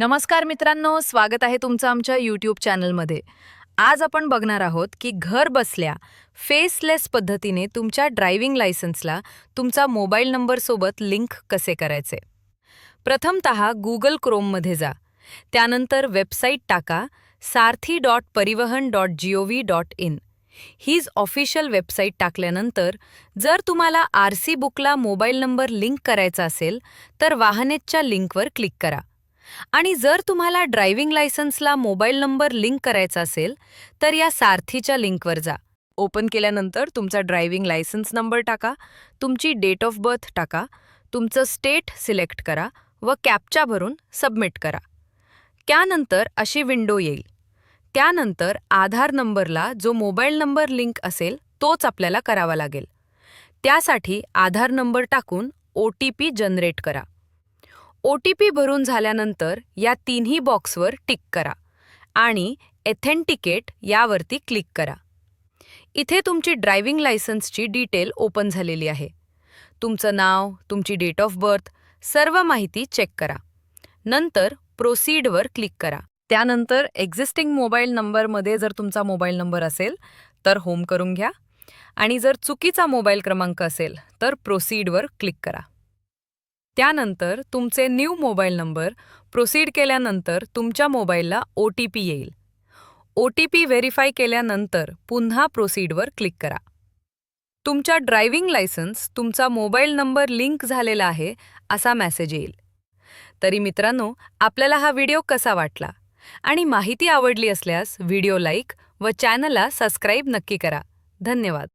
नमस्कार मित्रांनो स्वागत आहे तुमचं आमच्या यूट्यूब चॅनलमध्ये आज आपण बघणार आहोत की घर बसल्या फेसलेस पद्धतीने तुमच्या ड्रायव्हिंग लायसन्सला तुमचा मोबाईल नंबरसोबत लिंक कसे करायचे? प्रथमत गुगल क्रोममध्ये जा. त्यानंतर वेबसाईट टाका Sarathi dot Parivahan dot G O V dot in हीच ऑफिशियल वेबसाईट टाकल्यानंतर जर तुम्हाला आर सी बुकला मोबाईल नंबर लिंक करायचा असेल तर वाहनेच्या लिंकवर क्लिक करा. आणि जर तुम्हाला ड्रायव्हिंग लायसन्सला मोबाईल नंबर लिंक करायचा असेल तर या सारथीच्या लिंकवर जा. ओपन केल्यानंतर तुमचा ड्रायव्हिंग लायसन्स नंबर टाका तुमची डेट ऑफ बर्थ टाका तुमचं स्टेट सिलेक्ट करा व कॅपचा भरून सबमिट करा. त्यानंतर अशी विंडो येईल. त्यानंतर आधार नंबरला जो मोबाईल नंबर लिंक असेल तोच आपल्याला करावा लागेल. त्यासाठी आधार नंबर टाकून ओ टी पी जनरेट करा. ओ टी पी भरून झाल्यानंतर या तिन्ही बॉक्सवर टिक करा आणि एथेंटिकेट यावरती क्लिक करा. इथे तुमची ड्रायव्हिंग लायसन्सची डिटेल ओपन झालेली आहे. तुमचं नाव तुमची डेट ऑफ बर्थ सर्व माहिती चेक करा. नंतर प्रोसीडवर क्लिक करा. त्यानंतर एक्झिस्टिंग मोबाईल नंबरमध्ये जर तुमचा मोबाईल नंबर असेल तर होम करून घ्या. आणि जर चुकीचा मोबाईल क्रमांक असेल तर प्रोसीडवर क्लिक करा. त्यानंतर तुमचे न्यू मोबाईल नंबर प्रोसीड केल्यानंतर तुमच्या मोबाईलला ओ टी पी येईल. ओ टी पी व्हेरीफाय केल्यानंतर पुन्हा प्रोसीडवर क्लिक करा. तुमच्या ड्रायव्हिंग लायसन्स तुमचा मोबाईल नंबर लिंक झालेला आहे असा मेसेज येईल. तरी मित्रांनो आपल्याला हा व्हिडिओ कसा वाटला आणि माहिती आवडली असल्यास व्हिडिओ लाईक व चॅनलला सबस्क्राईब नक्की करा. धन्यवाद.